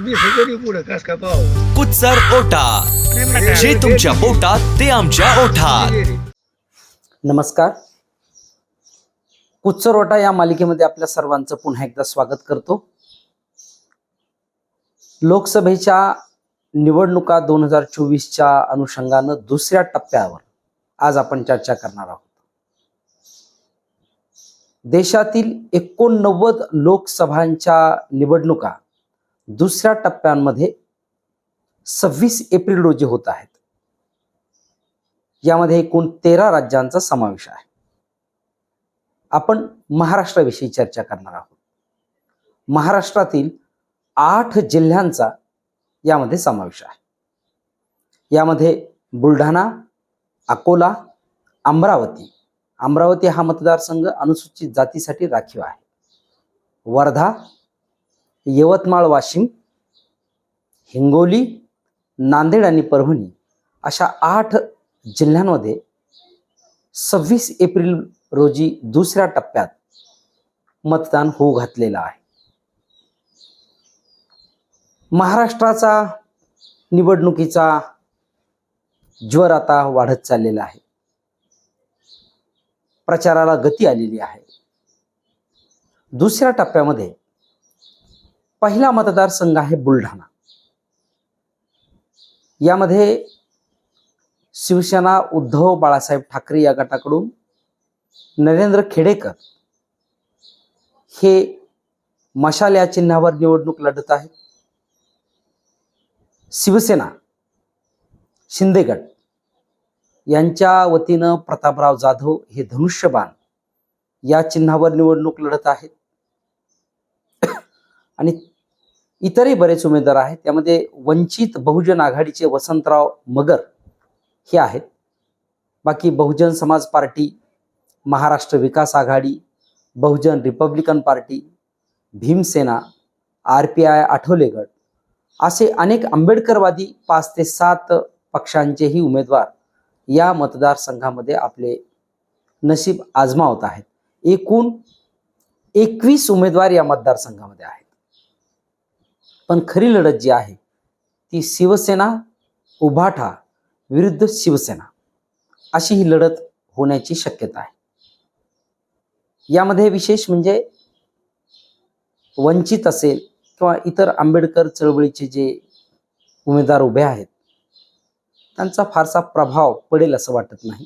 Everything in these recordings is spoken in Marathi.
मी सगळी पुढे कस का पाहू? कुचर ओटा. जे तुमच्या पोटात ते आमच्या ओठात. नमस्कार. कुच्चरोटा या मालिकेमध्ये आपल्या सर्वांचं पुन्हा एकदा स्वागत करतो. लोकसभेच्या निवडणुका दोन हजार चोवीसच्या अनुषंगानं दुसऱ्या टप्प्यावर आज आपण चर्चा करणार आहोत. देशातील एकोणनव्वद लोकसभांच्या निवडणुका दुसऱ्या टप्प्यांमध्ये सव्वीस एप्रिल रोजी होत आहेत. यामध्ये एकूण तेरा राज्यांचा समावेश आहे. आपण महाराष्ट्राविषयी चर्चा करणार आहोत. महाराष्ट्रातील आठ जिल्ह्यांचा यामध्ये समावेश आहे. यामध्ये बुलढाणा अकोला अमरावती. अमरावती हा मतदारसंघ अनुसूचित जातीसाठी राखीव आहे. वर्धा यवतमाळ वाशिम हिंगोली नांदेड आणि परभणी अशा आठ जिल्ह्यांमध्ये सव्वीस एप्रिल रोजी दुसऱ्या टप्प्यात मतदान होऊ घातलेलं आहे. महाराष्ट्राचा निवडणुकीचा ज्वर आता वाढत चाललेला आहे. प्रचाराला गती आलेली आहे. दुसऱ्या टप्प्यामध्ये पहिला मतदारसंघ आहे बुलढाणा. यामध्ये शिवसेना उद्धव बाळासाहेब ठाकरे या गटाकडून नरेंद्र खेडेकर हे मशाल या चिन्हावर निवडणूक लढत आहे. शिवसेना शिंदे गट यांच्या वतीनं प्रतापराव जाधव हे धनुष्यबाण या चिन्हावर निवडणूक लढत आहेत. आणि इतरही बरेच उमेदवार आहेत. त्यामध्ये वंचित बहुजन आघाडीचे वसंतराव मगर हे आहेत. बाकी Bahujan Samaj Party Maharashtra Vikas Aghadi Bahujan Republican Party Bhimsena R P I आठवलेगड असे अनेक आंबेडकरवादी पाच ते सात पक्षांचेही उमेदवार या मतदारसंघामध्ये आपले नशीब आजमावत आहेत. एकूण एकवीस उमेदवार या मतदारसंघामध्ये आहेत. पण खरी लढत जी आहे ती शिवसेना उभाठा विरुद्ध शिवसेना. अशी ही लढत होण्याची शक्यता आहे. यामध्ये विशेष म्हणजे वंचित असेल किंवा इतर आंबेडकर चळवळीचे जे उमेदवार उभे आहेत त्यांचा फारसा प्रभाव पडेल असं वाटत नाही.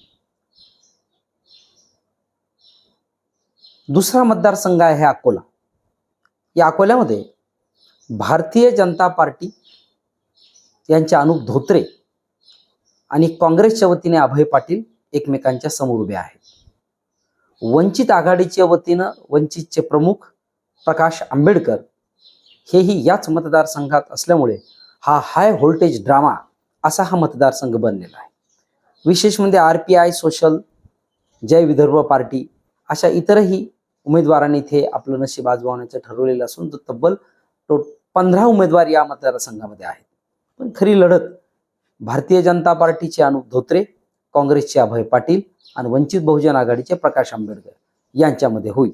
दुसरा मतदारसंघ आहे अकोला. या अकोल्यामध्ये भारतीय जनता पार्टी यांचे अनुप धोत्रे आणि काँग्रेसच्या वतीने अभय पाटील एकमेकांच्या समोर उभे आहेत. वंचित आघाडीच्या वतीनं वंचितचे प्रमुख प्रकाश आंबेडकर हेही याच मतदारसंघात असल्यामुळे हा हाय व्होल्टेज ड्रामा असा हा मतदारसंघ बनलेला आहे. विशेष म्हणजे R P I social Jai Vidarbha Party अशा इतरही उमेदवारांनी इथे आपलं नशीब आजमावण्याचं ठरवलेलं असून तो तब्बल टो पंधरा उमेदवार या मतदारसंघामध्ये आहेत. पण खरी लढत भारतीय जनता पार्टीचे अनुप धोत्रे काँग्रेसचे अभय पाटील आणि वंचित बहुजन आघाडीचे प्रकाश आंबेडकर यांच्यामध्ये होईल.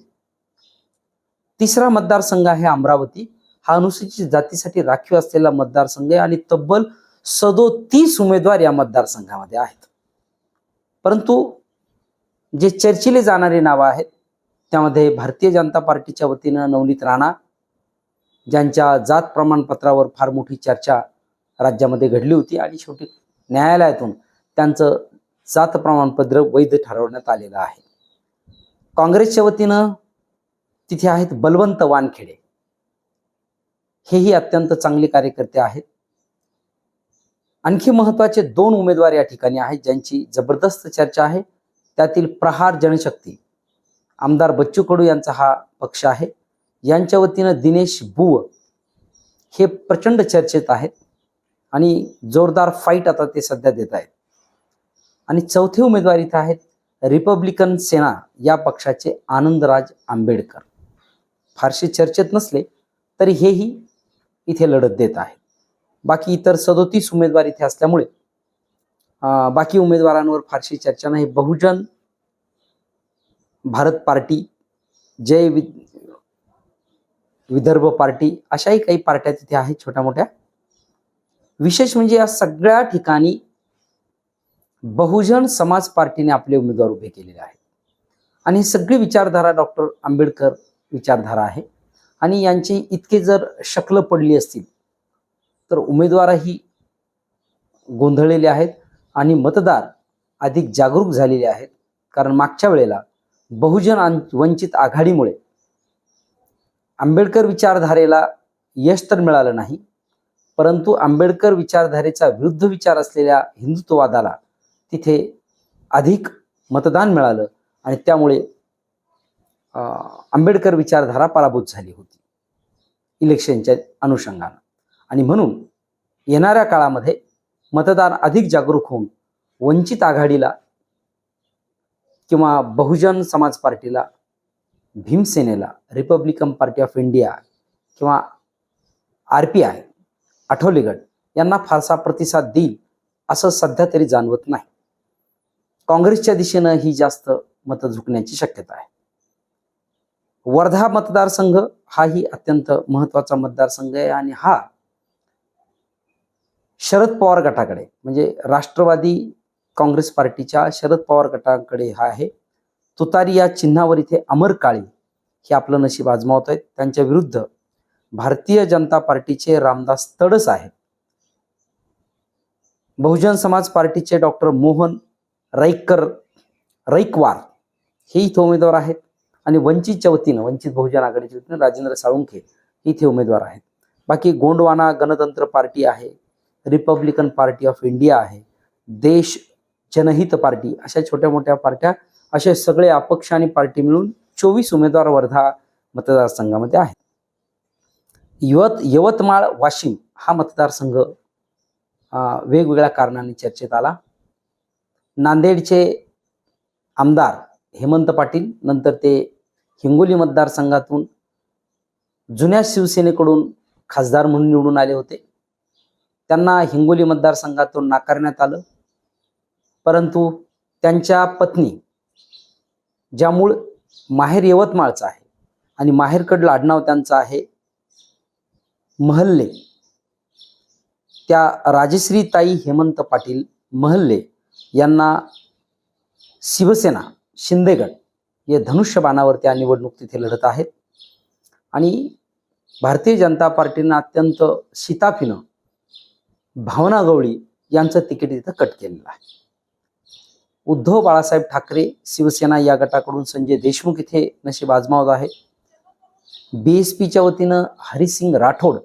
तिसरा मतदारसंघ आहे अमरावती. हा अनुसूचित जातीसाठी राखीव असलेला मतदारसंघ आहे आणि तब्बल सदोतीस उमेदवार या मतदारसंघामध्ये आहेत. परंतु जे चर्चिले जाणारी नावं आहेत त्यामध्ये भारतीय जनता पार्टीच्या वतीनं नवनीत राणा ज्यांच्या जात प्रमाणपत्रावर फार मोठी चर्चा राज्यामध्ये घडली होती आणि शेवटी न्यायालयातून त्यांचं जात प्रमाणपत्र वैध ठरवण्यात आलेलं आहे. काँग्रेसच्या वतीनं तिथे आहेत बलवंत वानखेडे. हेही अत्यंत चांगले कार्यकर्ते आहेत. आणखी महत्त्वाचे दोन उमेदवार या ठिकाणी आहेत ज्यांची जबरदस्त चर्चा आहे. त्यातील प्रहार जनशक्ती आमदार बच्चू कडू यांचा हा पक्ष आहे. यांच्या वतीनं दिनेश बुव हे प्रचंड चर्चेत आहेत आणि जोरदार फाईट आता ते सध्या देत आहेत. आणि चौथे उमेदवार इथं आहेत रिपब्लिकन सेना या पक्षाचे आनंदराज आंबेडकर. फारसे चर्चेत नसले तरी हेही इथे लढत देत आहेत. बाकी इतर सदोतीस उमेदवार इथे असल्यामुळे बाकी उमेदवारांवर फारशी चर्चा नाही. बहुजन भारत पार्टी जय वि विदर्भ पार्टी अशाही काही पार्ट्या तिथे आहेत छोट्या मोठ्या विशेष म्हणजे या सगळ्या ठिकाणी बहुजन समाज पार्टीने आपले उमेदवार उभे केलेले आहेत. आणि सगळी विचारधारा डॉक्टर आंबेडकर विचारधारा आहे. आणि यांची इतके जर शकलं पडली असतील तर उमेदवारही गोंधळलेले आहेत आणि मतदार अधिक जागरूक झालेले आहेत. कारण मागच्या वेळेला बहुजन वंचित आघाडीमुळे आंबेडकर विचारधारेला यश तर मिळालं नाही परंतु आंबेडकर विचारधारेचा विरुद्ध विचार असलेल्या हिंदुत्ववादाला तिथे अधिक मतदान मिळालं आणि त्यामुळे आंबेडकर विचारधारा पराभूत झाली होती इलेक्शनच्या अनुषंगानं. आणि म्हणून येणाऱ्या काळामध्ये मतदान अधिक जागरूक होऊन वंचित आघाडीला किंवा बहुजन समाज पार्टीला भीमसेनेला रिपब्लिकन पार्टी ऑफ इंडिया किंवा आर पी आय आठवले गट यांना फारसा प्रतिसाद देईल असं सध्या तरी जाणवत नाही. काँग्रेसच्या दिशेनं ही जास्त मतं झुकण्याची शक्यता आहे. वर्धा मतदारसंघ हाही अत्यंत महत्त्वाचा मतदारसंघ आहे आणि हा शरद पवार गटाकडे म्हणजे राष्ट्रवादी काँग्रेस पार्टीच्या शरद पवार गटाकडे हा आहे. तुतारी या चिन्हावर इथे अमर काळे हे आपलं नशीब आजमावत आहेत. त्यांच्या विरुद्ध भारतीय जनता पार्टीचे रामदास तडस आहेत. बहुजन समाज पार्टीचे डॉक्टर मोहन रैकर रैकवार हे इथे उमेदवार आहेत. आणि वंचितच्या वतीनं वंचित बहुजन आघाडीच्या वतीनं राजेंद्र साळुंखे इथे उमेदवार आहेत. बाकी गोंडवाना गणतंत्र पार्टी आहे रिपब्लिकन पार्टी ऑफ इंडिया आहे देश जनहित पार्टी अशा छोट्या मोठ्या पार्ट्या असे सगळे अपक्ष आणि पार्टी मिळून चोवीस उमेदवार वर्धा मतदारसंघामध्ये आहेत. यवत यवतमाळ वाशिम हा मतदारसंघ वेगवेगळ्या कारणांनी चर्चेत आला. नांदेडचे आमदार हेमंत पाटील नंतर ते हिंगोली मतदारसंघातून जुन्या शिवसेनेकडून खासदार म्हणून निवडून आले होते. त्यांना हिंगोली मतदारसंघातून नाकारण्यात आलं. परंतु त्यांच्या पत्नी ज्या मूळ माहेर यवतमाळचं आहे आणि माहेरकडलं आडनाव त्यांचं आहे महल्ले. त्या राजश्री ताई हेमंत पाटील महल्ले यांना शिवसेना शिंदेगड हे धनुष्यबाणावर त्या निवडणूक तिथे लढत आहेत. आणि भारतीय जनता पार्टीनं अत्यंत शिताफीनं भावना गवळी यांचं तिकीट तिथं कट केलेलं आहे. उद्धव बाळासाहेब ठाकरे शिवसेना या गटाकडून संजय देशमुख इथे नशीब आजमावत आहे. बी एस पीच्या वतीनं हरिसिंग राठोड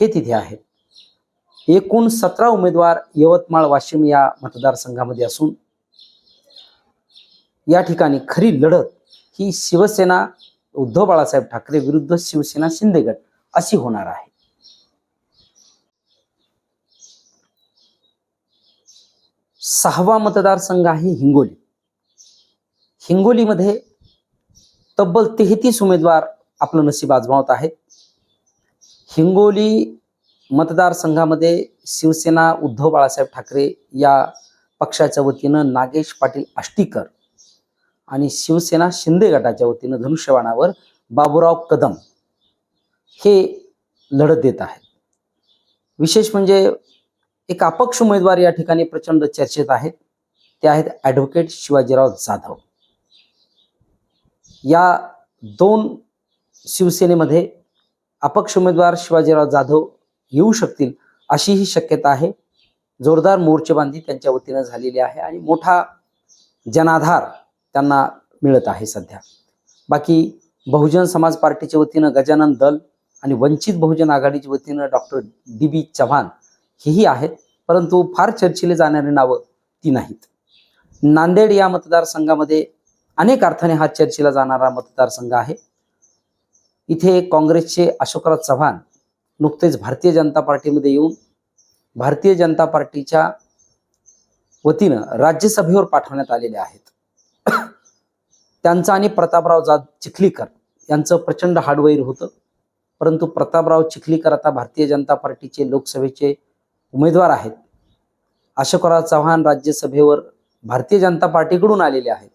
हे तिथे आहेत. एकूण सतरा उमेदवार यवतमाळ वाशिम या मतदारसंघामध्ये असून या ठिकाणी खरी लढत ही शिवसेना उद्धव बाळासाहेब ठाकरे विरुद्ध शिवसेना शिंदेगड अशी होणार आहे. सहावा मतदारसंघ आहे हिंगोली. हिंगोलीमध्ये तब्बल तेहतीस उमेदवार आपलं नशीब आजमावत आहेत. हिंगोली मतदारसंघामध्ये शिवसेना उद्धव बाळासाहेब ठाकरे या पक्षाच्या वतीनं नागेश पाटील आष्टीकर आणि शिवसेना शिंदे गटाच्या वतीनं धनुष्यबाणावर बाबूराव कदम हे लढत देत आहेत. विशेष म्हणजे एक अपक्ष उमेदवार या ठिकाणी प्रचंड चर्चेत आहेत. ते आहेत ॲडव्होकेट शिवाजीराव जाधव. या दोन शिवसेनेमध्ये अपक्ष उमेदवार शिवाजीराव जाधव येऊ शकतील अशी ही शक्यता आहे. जोरदार मोर्चेबांधी त्यांच्या वतीनं झालेली आहे आणि मोठा जनाधार त्यांना मिळत आहे सध्या. बाकी बहुजन समाज पार्टीच्या वतीनं गजानन दल आणि वंचित बहुजन आघाडीच्या वतीनं डॉक्टर डी बी चव्हाण हेही आहेत परंतु फार चर्चेले जाणारी नावं ती नाहीत. नांदेड या मतदारसंघामध्ये अनेक अर्थाने हा चर्चेला जाणारा मतदारसंघ आहे. इथे काँग्रेसचे अशोकराज चव्हाण नुकतेच भारतीय जनता पार्टीमध्ये येऊन भारतीय जनता पार्टीच्या वतीनं राज्यसभेवर पाठवण्यात आलेले आहेत. त्यांचं आणि प्रतापराव जाध चिखलीकर यांचं प्रचंड हाडवैर होतं. परंतु प्रतापराव चिखलीकर आता भारतीय जनता पार्टीचे लोकसभेचे उमेदवार आहेत. अशोकराव चव्हाण राज्यसभेवर भारतीय जनता पार्टीकडून आलेले आहेत.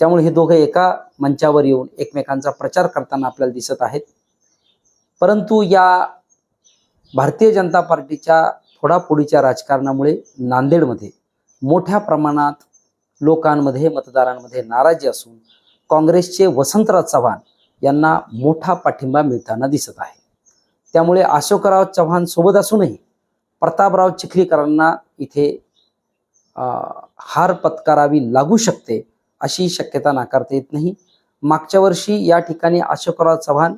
त्यामुळे हे दोघं एका मंचावर येऊन एकमेकांचा प्रचार करताना आपल्याला दिसत आहेत. परंतु या भारतीय जनता पार्टीच्या थोडापुढीच्या राजकारणामुळे नांदेडमध्ये मोठ्या प्रमाणात लोकांमध्ये मतदारांमध्ये नाराजी असून काँग्रेसचे वसंतराव चव्हाण यांना मोठा पाठिंबा मिळताना दिसत आहे. त्यामुळे अशोकराव चव्हाण सोबत असूनही प्रतापराव चिखलीकरांना इथे हार पत्करावी लागू शकते अशी शक्यता नाकारता येत नाही. मागच्या वर्षी या ठिकाणी अशोकराव चव्हाण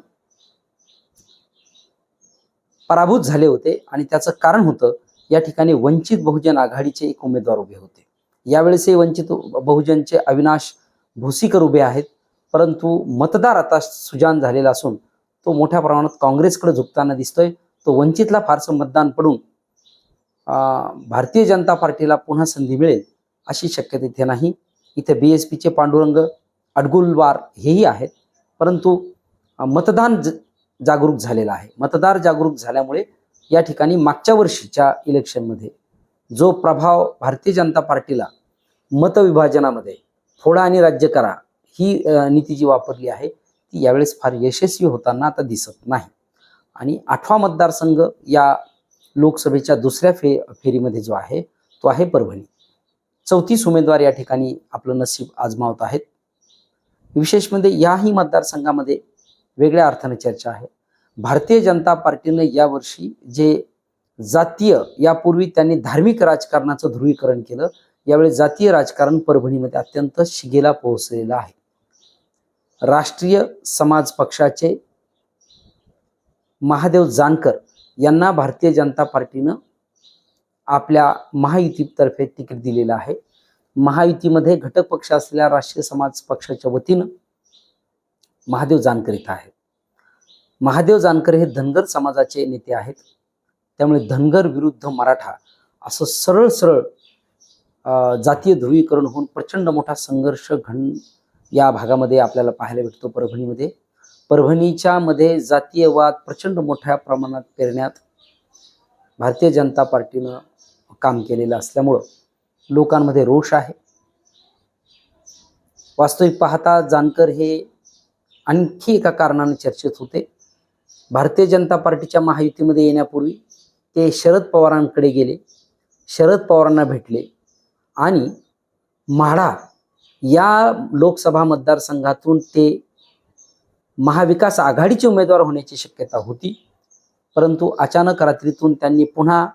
पराभूत झाले होते आणि त्याचं कारण होतं या ठिकाणी वंचित बहुजन आघाडीचे एक उमेदवार उभे होते. यावेळेसही वंचित बहुजनचे अविनाश भोसीकर उभे आहेत परंतु मतदार आता सुजान झालेला असून तो मोठ्या प्रमाणात काँग्रेसकडे झुकताना दिसतोय. तो वंचितला फारसं मतदान पडून भारतीय जनता पार्टीला पुन्हा संधी मिळेल अशी शक्यता इथे नाही. इथे बी एस पीचे पांडुरंग अडगुलवार हेही आहेत. परंतु मतदान ज- जागरूक झालेला आहे. मतदार जागरूक झाल्यामुळे या ठिकाणी मागच्या वर्षीच्या इलेक्शनमध्ये जो प्रभाव भारतीय जनता पार्टीला मतविभाजनामध्ये फोडा आणि राज्य करा ही नीती जी वापरली आहे ती यावेळेस फार यशस्वी होताना आता दिसत नाही. आणि आठवा मतदारसंघ या लोकसभेच्या दुसऱ्या फे फेरीमध्ये जो आहे तो आहे परभणी. चौतीस उमेदवार या ठिकाणी आपलं नशीब आजमावत आहेत. विशेष म्हणजे याही मतदारसंघामध्ये वेगळ्या अर्थाने चर्चा आहे. भारतीय जनता पार्टीनं यावर्षी जे जातीय यापूर्वी त्यांनी धार्मिक राजकारणाचं ध्रुवीकरण केलं यावेळी जातीय राजकारण परभणीमध्ये अत्यंत शिगेला पोहोचलेलं आहे. राष्ट्रीय समाज पक्षाचे महादेव जानकर यांना भारतीय जनता पार्टीनं आपल्या महायुतीतर्फे तिकीट दिलेलं आहे. महायुतीमध्ये घटक पक्ष असलेल्या राष्ट्रीय समाज पक्षाच्या वतीनं महादेव जानकर इथं आहेत. महादेव जानकर हे धनगर समाजाचे नेते आहेत. त्यामुळे धनगर विरुद्ध मराठा असं सरळ सरळ जातीय ध्रुवीकरण होऊन प्रचंड मोठा संघर्ष घन या भागामध्ये आपल्याला पाहायला भेटतो परभणीमध्ये. परभणीच्या मध्ये जातीयवाद प्रचंड मोठ्या प्रमाणात पेरण्यात भारतीय जनता पार्टीनं काम केलेलं असल्यामुळं लोकांमध्ये रोष आहे. वास्तविक पाहता जानकर हे आणखी एका कारणाने चर्चेत होते. भारतीय जनता पार्टीच्या महायुतीमध्ये येण्यापूर्वी ते शरद पवारांकडे गेले शरद पवारांना भेटले आणि म्हाडा या लोकसभा मतदारसंघातून ते महाविकास आघाडीचे उमेदवार होण्याची शक्यता होती. परंतु अचानक रात्रीतून त्यांनी पुन्हा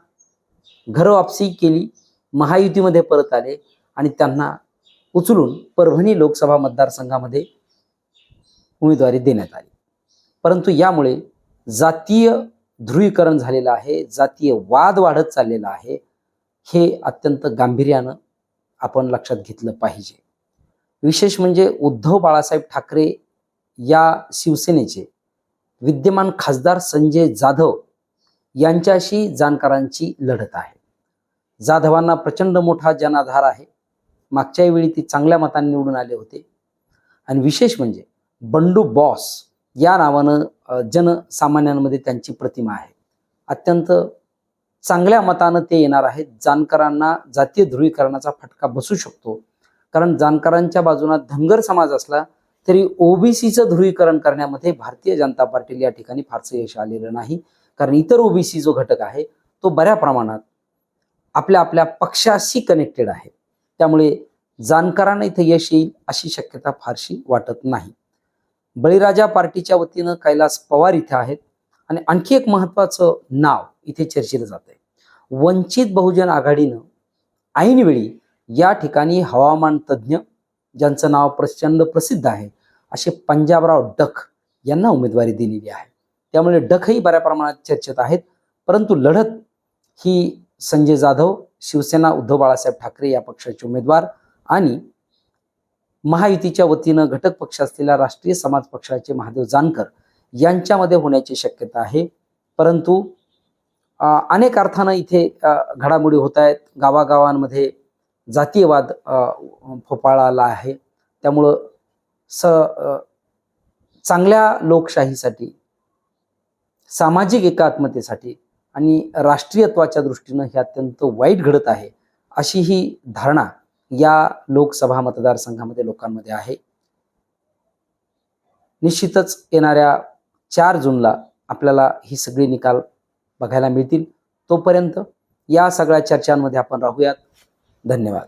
घरवापसी केली महायुतीमध्ये परत आले आणि त्यांना उचलून परभणी लोकसभा मतदारसंघामध्ये उमेदवारी देण्यात आली. परंतु यामुळे जातीय ध्रुवीकरण झालेलं आहे जातीय वाद वाढत चाललेला आहे हे अत्यंत गांभीर्यानं आपण लक्षात घेतलं पाहिजे. विशेष म्हणजे उद्धव बाळासाहेब ठाकरे या शिवसेनेचे विद्यमान खासदार संजय जाधव यांच्याशी जाणकारांची लढत आहे. जाधवांना प्रचंड मोठा जनाधार आहे. मागच्या वेळी ती चांगल्या मतांनी निवडून आले होते. आणि विशेष म्हणजे बंडू बॉस या नावानं जनसामान्यांमध्ये त्यांची प्रतिमा आहे. अत्यंत चांगल्या मतानं ते येणार आहेत. जानकरांना जातीय ध्रुवीकरणाचा फटका बसू शकतो. कारण जानकरांच्या बाजूला धनगर समाज असला तरी ओबीसीचं ध्रुवीकरण करण्यामध्ये भारतीय जनता पार्टीला या ठिकाणी फारसं यश आलेलं नाही. कारण इतर ओबीसी जो घटक आहे तो बऱ्या प्रमाणात आपल्या आपल्या पक्षाशी कनेक्टेड आहे. त्यामुळे जानकारांना इथं यश येईल अशी शक्यता फारशी वाटत नाही. बळीराजा पार्टीच्या वतीनं कैलास पवार इथे आहेत आणि आणखी एक महत्वाचं नाव इथे चर्चेलं जात आहे वंचित बहुजन आघाडीनं ऐनवेळी या ठिकाणी हवामान तज्ज्ञ ज्यांचं नाव प्रचंड प्रसिद्ध आहे असे पंजाबराव डख यांना उमेदवारी दिलेली आहे. त्यामुळे डखही बऱ्या प्रमाणात चर्चेत आहेत. परंतु लढत ही संजय जाधव शिवसेना उद्धव बाळासाहेब ठाकरे या पक्षाचे उमेदवार आणि महायुतीच्या वतीनं घटक पक्ष असलेल्या राष्ट्रीय समाज पक्षाचे महादेव जानकर यांच्यामध्ये होण्याची शक्यता आहे. परंतु अनेक अर्थानं इथे घडामोडी होत आहेत. गावागावांमध्ये जातीयवाद अ, फोफाळाला आहे. त्यामुळं स चांगल्या लोकशाहीसाठी सामाजिक एकात्मतेसाठी आणि राष्ट्रीयत्वाच्या दृष्टीनं हे अत्यंत वाईट घडत आहे अशी ही धारणा या लोकसभा मतदारसंघामध्ये लोकांमध्ये आहे. निश्चितच येणाऱ्या चार जूनला आपल्याला ही सगळी निकाल बघायला मिळतील. तोपर्यंत या सगळ्या चर्चांमध्ये आपण राहूयात. धन्यवाद.